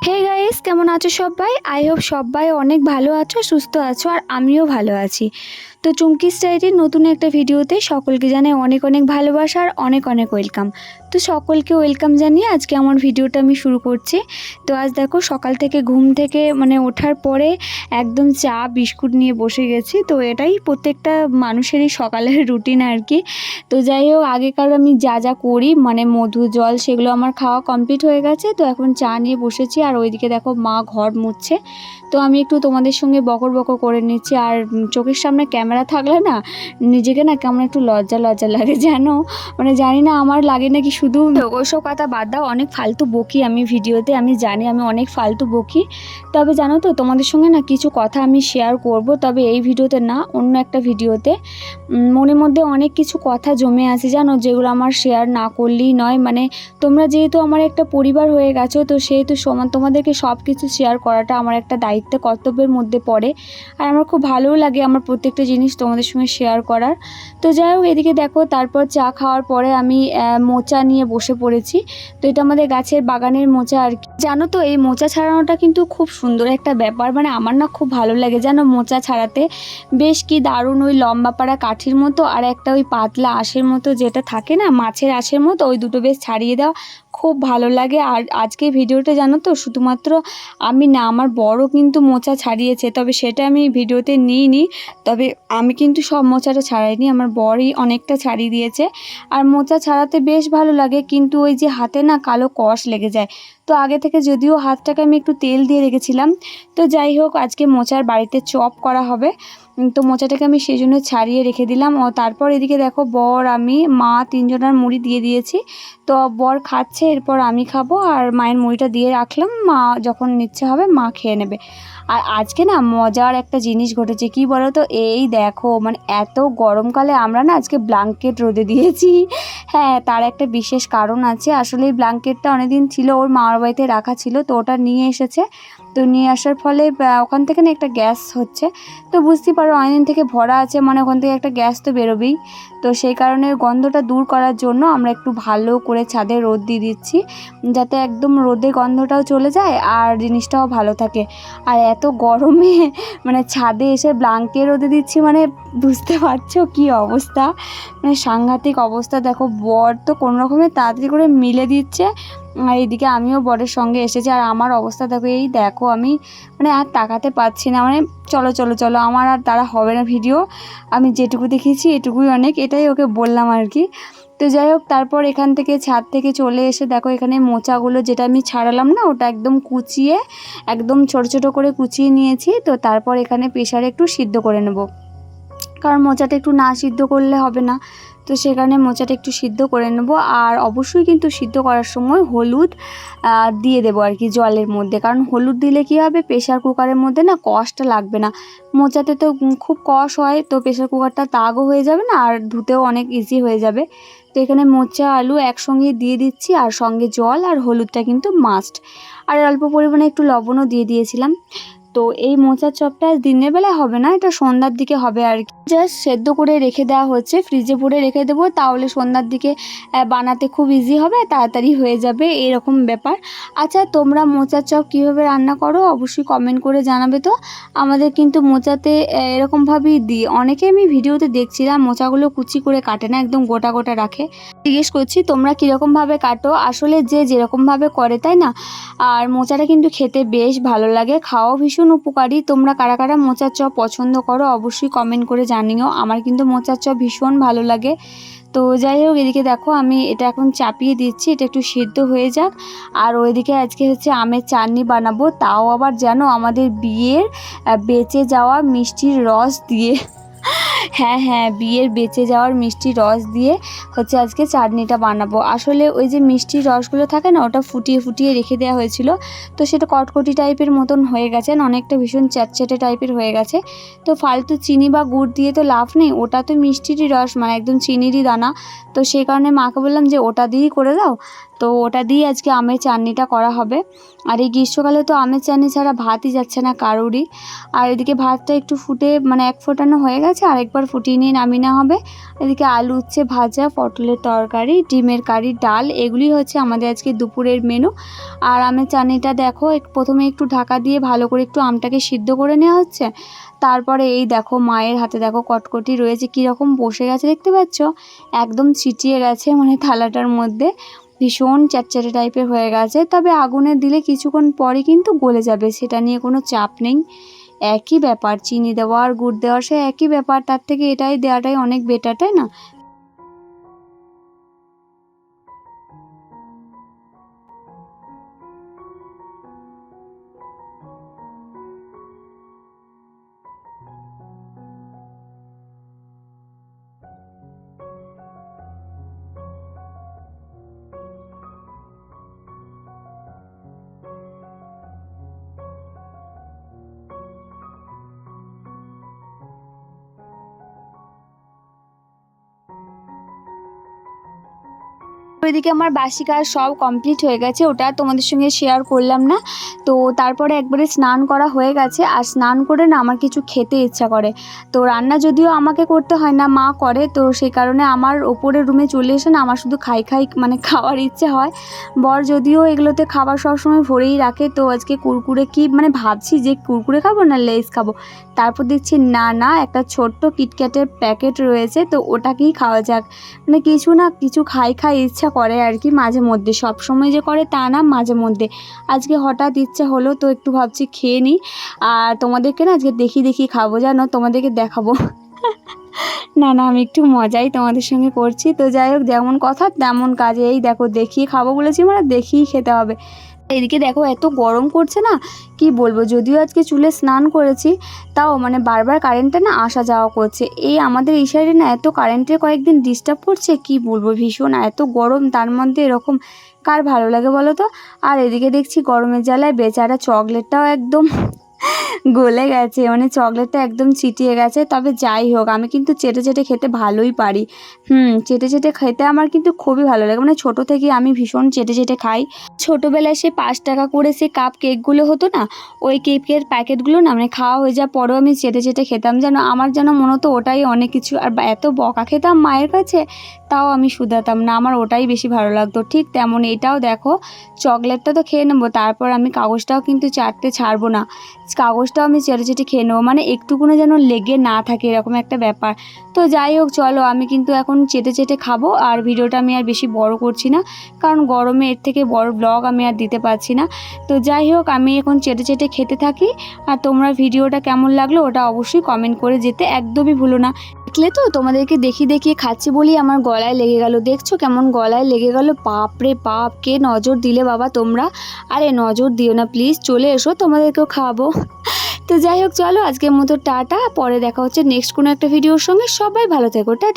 Hey guys. কেমন আছো সবাই? আই হোপ সবাই অনেক ভালো আছো, সুস্থ আছো, আর আমিও ভালো আছি। তো চুমকি স্টাইরির নতুন একটা ভিডিওতে সকলকে জানাই অনেক অনেক ভালোবাসা আর অনেক অনেক ওয়েলকাম তো সকলকে ওয়েলকাম জানিয়ে আজকে আমার ভিডিওটা আমি শুরু করছি। তো আজ দেখো সকাল থেকে ঘুম থেকে মানে ওঠার পরে একদম চা, বিস্কুট নিয়ে বসে গেছি। তো এটাই প্রত্যেকটা মানুষেরই সকালের রুটিন আর কি। তো যাই হোক, আগেকার আমি যা যা করি মানে মধু, জল, সেগুলো আমার খাওয়া কমপ্লিট হয়ে গেছে। তো এখন চা নিয়ে বসেছি, আর ওইদিকে দেখো মা ঘর মুছছে। তো আমি একটু তোমাদের সঙ্গে বকর বকর করে নিচ্ছি। আর চোখের সামনে ক্যামেরা থাকলে না নিজেকে না কেমন একটু লজ্জা লজ্জা লাগে জানো? মানে জানি না আমার লাগে নাকি শুধু ওইসব কথা বাদ দাও, অনেক ফালতু বকি আমি ভিডিওতে। আমি জানি আমি অনেক ফালতু বকি। তবে জানো তো তোমাদের সঙ্গে না কিছু কথা আমি শেয়ার করব। তবে এই ভিডিওতে না, অন্য একটা ভিডিওতে। মনের মধ্যে অনেক কিছু কথা জমে আছে জানো, যেগুলো আমার শেয়ার না করলেই নয়। মানে তোমরা যেহেতু আমার একটা পরিবার হয়ে গেছো, তো সেহেতু সমান তোমাদেরকে সব কিছু শেয়ার করাটা আমার একটা দায়িত্ব, কর্তব্যের মধ্যে পড়ে। আর আমার খুব ভালোও লাগে আমার প্রত্যেকটা জিনিস তোমাদের সঙ্গে শেয়ার করার। তো যাই হোক, এদিকে দেখো, তারপর চা খাওয়ার পরে আমি মোচা নিয়ে বসে পড়েছি। তো এটা আমাদের গাছের বাগানের মোচা আর কি। জানো তো, এই মোচা ছাড়ানোটা কিন্তু খুব সুন্দর একটা ব্যাপার। মানে আমার না খুব ভালো লাগে জানো মোচা ছাড়াতে। বেশ কি দারুণ ওই লম্বা পাড়া কাঠির মতো আর একটা ওই পাতলা আঁশের মতো যেটা থাকে না, মাছের আঁশের মতো, ওই দুটো বেশ ছাড়িয়ে দেওয়া। খুব ভালো লাগে। আর আজকে ভিডিওটা জানো তো, শুধুমাত্র আমি না, আমার বড় কিন্তু মোচা ছাড়িয়েছে, তবে সেটা আমি ভিডিওতে নিইনি। তবে আমি কিন্তু সব মোচাটা ছাড়াইনি, আমার বরই অনেকটা ছাড়িয়ে দিয়েছে। আর মোচা ছাড়াতে বেশ ভালো লাগে, কিন্তু ওই যে হাতে না কালো কষ লেগে যায়। তো আগে থেকে যদিও হাতটাকে আমি একটু তেল দিয়ে রেখেছিলাম। তো যাই হোক, আজকে মোচার বাড়িতে চপ করা হবে। তো মোচাটাকে আমি সেই জন্য ছাড়িয়ে রেখে দিলাম। ও তারপর এদিকে দেখো, বর, আমি, মা তিনজনের মুড়ি দিয়ে দিয়েছি। তো বর খাচ্ছে, এরপর আমি খাব আর মায়ের মুড়িটা দিয়ে রাখলাম। মা যখন ইচ্ছে হবে, মা খেয়ে নেবে। আর আজকে না মজার একটা জিনিস ঘটেছে, কি বলো তো এই দেখো মানে এত গরমকালে আমরা না আজকে ব্ল্যাঙ্কেট রোদে দিয়েছি। হ্যাঁ তার একটা বিশেষ কারণ আছে। আসলে এই ব্ল্যাঙ্কেটটা অনেকদিন ছিল ওর মামার বাড়িতে রাখা ছিল, তো ওটা নিয়ে এসেছে। তো নিয়ে আসার ফলে ওখান থেকে না একটা গ্যাস হচ্ছে। তো বুঝতেই পারো, অনেকদিন থেকে ভরা আছে মানে ওখান থেকে একটা গ্যাস তো বেরোবেই। তো সেই কারণে গন্ধটা দূর করার জন্য আমরা একটু ভালো করে ছাদে রোদ দিয়ে দিচ্ছি, যাতে একদম রোদে গন্ধটাও চলে যায় আর জিনিসটাও ভালো থাকে। আর এত গরমে মানে ছাদে এসে ব্লাঙ্কে রোদে দিচ্ছি মানে বুঝতে পারছ কি অবস্থা? মানে সাংঘাতিক অবস্থা, দেখো বর তো কোনো রকমে তাড়াতাড়ি করে মিলে দিচ্ছে। আর এইদিকে আমিও বরের সঙ্গে এসেছি আর আমার অবস্থা দেখো, এই দেখো আমি মানে আর তাকাতে পারছি না। মানে চলো চলো চলো, আমার আর তারা হবে না ভিডিও আমি যেটুকু দেখেছি এটুকুই অনেক, এটাই ওকে বললাম আর কি। তো যাই হোক, তারপর এখান থেকে ছাদ থেকে চলে এসে দেখো এখানে মোচাগুলো যেটা আমি ছাড়ালাম না, ওটা একদম কুচিয়ে, একদম ছোট ছোট করে কুচিয়ে নিয়েছি। তো তারপর এখানে প্রেশারে একটু সিদ্ধ করে নেব। কারণ মোচাটা একটু না সিদ্ধ করলে হবে না। তো সেখানে মোচাটা একটু সিদ্ধ করে নেব। আর অবশ্যই কিন্তু সিদ্ধ করার সময় হলুদ দিয়ে দেবো আর কি জলের মধ্যে। কারণ হলুদ দিলে কি হবে? প্রেশার কুকারের মধ্যে না কষটা লাগবে না। মোচাতে তো খুব কষ হয়, তো প্রেশার কুকারটা তাগও হয়ে যাবে না আর ধুতেও অনেক ইজি হয়ে যাবে। তো এখানে মোচা, আলু একসঙ্গে দিয়ে দিচ্ছি আর সঙ্গে জল আর হলুদটা কিন্তু মাস্ট আর অল্প পরিমাণে একটু লবণও দিয়ে দিয়েছিলাম। তো এই মোচার চপটা দিনের বেলা হবে না, এটা সন্ধ্যার দিকে হবে আর কি। জাস্ট সেদ্ধ করে রেখে দেওয়া হচ্ছে ফ্রিজে ভরে রেখে দেবো, তাহলে সন্ধ্যার দিকে বানাতে খুব ইজি হবে তাড়াতাড়ি হয়ে যাবে, এরকম ব্যাপার। আচ্ছা তোমরা মোচার চপ কীভাবে রান্না করো, অবশ্যই কমেন্ট করে জানাবে তো। আমাদের কিন্তু মোচাতে এরকমভাবেই দিই। অনেকে আমি ভিডিওতে দেখছিলাম, মোচাগুলো কুচি করে কাটে না, একদম গোটা গোটা রাখে। জিজ্ঞেস করছি, তোমরা কীরকমভাবে কাটো? আসলে যে যেরকমভাবে করে, তাই না? আর মোচাটা কিন্তু খেতে বেশ ভালো লাগে, খাওয়াও ভীষণ উপকারী। তোমরা কারা কারা মোচার চপ পছন্দ করো অবশ্যই কমেন্ট করে জানিও। আমার কিন্তু মোচার চপ ভীষণ ভালো লাগে। তো যাই হোক, এদিকে দেখো আমি এটা এখন চাপিয়ে দিচ্ছি। এটা একটু সিদ্ধ হয়ে যাক। আর ওইদিকে আজকে হচ্ছে আমের চাটনি বানাবো। তাও আবার জানো আমাদের বিয়ের বেঁচে যাওয়া মিষ্টির রস দিয়ে। হ্যাঁ হ্যাঁ বিয়ের বেঁচে যাওয়ার মিষ্টি রস দিয়ে হচ্ছে আজকে চাটনিটা বানাবো। আসলে ওই যে মিষ্টির রসগুলো থাকে না, ওটা ফুটিয়ে ফুটিয়ে রেখে দেওয়া হয়েছিল। তো সেটা কটকটি টাইপের মতন হয়ে গেছে অনেকটা ভীষণ চ্যাটচ্যাটে টাইপের হয়ে গেছে। তো ফালতু চিনি বা গুড় দিয়ে তো লাভ নেই, ওটা তো মিষ্টিরই রস মানে একদম চিনিরই দানা। তো সেই কারণে মাকে বললাম যে ওটা দিয়েই করে দাও। তো ওটা দিয়ে আজকে আমের চাটনিটা করা হবে। আর এই গ্রীষ্মকালে তো আমের চাটনি ছাড়া ভাতই যাচ্ছে না কারোরই। আর এদিকে ভাতটা একটু ফুটে মানে এক ফোটানো হয়ে গেছে আর একবার ফুটিয়ে নিয়ে নামিয়ে নেওয়া হবে। এদিকে আলু উচ্ছে ভাজা, পটলের তরকারি, ডিমের কারি, ডাল এগুলি হচ্ছে আমাদের আজকে দুপুরের মেনু আর আমের চাটনিটা দেখো প্রথমে একটু ঢাকা দিয়ে ভালো করে একটু আমটাকে সিদ্ধ করে নেওয়া হচ্ছে। তারপরে এই দেখো মায়ের হাতে দেখো কটকটি রয়েছে, কীরকম বসে গেছে, দেখতে পাচ্ছ? একদম ছিটিয়ে গেছে মানে থালাটার মধ্যে। ভীষণ চ্যাটচ্যাটে টাইপের হয়ে গেছে, তবে আগুনে দিলে কিছুক্ষণ পরে কিন্তু গলে যাবে, সেটা নিয়ে কোনো চাপ নেই। একই ব্যাপার, চিনি দেওয়া আর গুড় দেওয়া সে একই ব্যাপার, তার থেকে এটাই দেওয়াটাই অনেক বেটার তাই না? ওইদিকে আমার বাসি কাজ সব কমপ্লিট হয়ে গেছে, ওটা তোমাদের সঙ্গে শেয়ার করলাম না। তো তারপরে একবারে স্নান করা হয়ে গেছে, আর স্নান করে না আমার কিছু খেতে ইচ্ছা করে। তো রান্না যদিও আমাকে করতে হয় না, মা করে, তো সেই কারণে আমার ওপরের রুমে চলে এসে না আমার শুধু খাই খাই মানে খাওয়ার ইচ্ছে হয়। বর যদিও এগুলোতে খাবার সবসময় ভরেই রাখে, তো আজকে কুরকুরে কি মানে ভাবছি যে কুরকুরে খাব না লেস খাব? তারপর দেখছি না না, একটা ছোট্ট কিটক্যাটের প্যাকেট রয়েছে, তো ওটাকেই খাওয়া যাক। মানে কিছু না, কিছু খাই খাই ইচ্ছা করে আর কি মাঝে মধ্যে। সব সময় যে করে তা না, মাঝে মধ্যে। আজকে হঠাৎ ইচ্ছা হলো তো একটু ভাবছি খেয়ে নিই। আর তোমাদেরকে না আজকে দেখি দেখি খাব, জানো? তোমাদেরকে দেখাবো। না না, আমি একটু মজাই তোমাদের সঙ্গে করছি। তো যাই হোক, যেমন কথা তেমন কাজে। এই দেখো, দেখিয়ে খাব বলেছি মানে দেখিয়ে খেতে হবে। এদিকে দেখো এত গরম করছে না, কি বলব? যদিও আজকে চুলে স্নান করেছি, তাও মানে বারবার কারেন্টটা না আসা যাওয়া করছে। এই আমাদের এই সাইডে না এত কারেন্টের কয়েকদিন ডিস্টার্ব করছে, কি বলব? ভীষণ এত গরম, তার মধ্যে এরকম কার ভালো লাগে বলো তো? আর এদিকে দেখছি গরমের জ্বালায় বেচারা চকলেটটাও একদম গলে গেছে মানে চকলেটটা একদম ছিটিয়ে গেছে। তবে যাই হোক, আমি কিন্তু চেটে চেটে খেতে ভালোই পারি। হুম, চেটে চেটে খেতে আমার কিন্তু খুবই ভালো লাগে। মানে ছোটো থেকে আমি ভীষণ চেটে চেটে খাই। ছোটোবেলায় সে পাঁচ টাকা করে সে কাপ কেকগুলো হতো না, ওই কেকের প্যাকেটগুলো না মানে খাওয়া হয়ে যাওয়ার পরেও আমি চেটে চেটে খেতাম। যেন আমার যেন মনে হতো ওটাই অনেক কিছু। আর এত বকা খেতাম মায়ের কাছে, তাও আমি শুধাতাম না। আমার ওটাই বেশি ভালো লাগতো। ঠিক তেমন এটাও দেখো চকলেটটা তো খেয়ে নেব, তারপর আমি কাগজটাও কিন্তু চাটতে ছাড়বো না। কাগজটাও আমি চেটে চেটে খেয়ে নেব। মানে একটুকুনো যেন লেগে না থাকে এরকম একটা ব্যাপার। তো যাই হোক, চলো, আমি কিন্তু এখন চেটে চেটে খাব আর ভিডিওটা আমি আর বেশি বড় করছি না। কারণ গরমে এর থেকে বড় ব্লগ আমি আর দিতে পারছি না। তো যাই হোক, আমি এখন চেটে চেটে খেতে থাকি। আর তোমরা ভিডিওটা কেমন লাগল ওটা অবশ্যই কমেন্ট করে যেতে একদমই ভুলো না। দেখলে তো তোমাদেরকে দেখি দেখিয়ে খাচ্ছি বলেই আমার গলায় লেগে গেল। দেখছ কেমন গলায় লেগে গেল? বাপ রে বাপ, কে নজর দিলে বাবা তোমরা? আরে নজর দিও না প্লিজ চলে এসো, তোমাদেরকেও খাওয়াবো। তো যাই হোক, চলো আজকের মতো টাটা। পরে দেখা হচ্ছে নেক্সট কোনো একটা ভিডিওর সঙ্গে। সবাই ভালো থেকো, টাটা।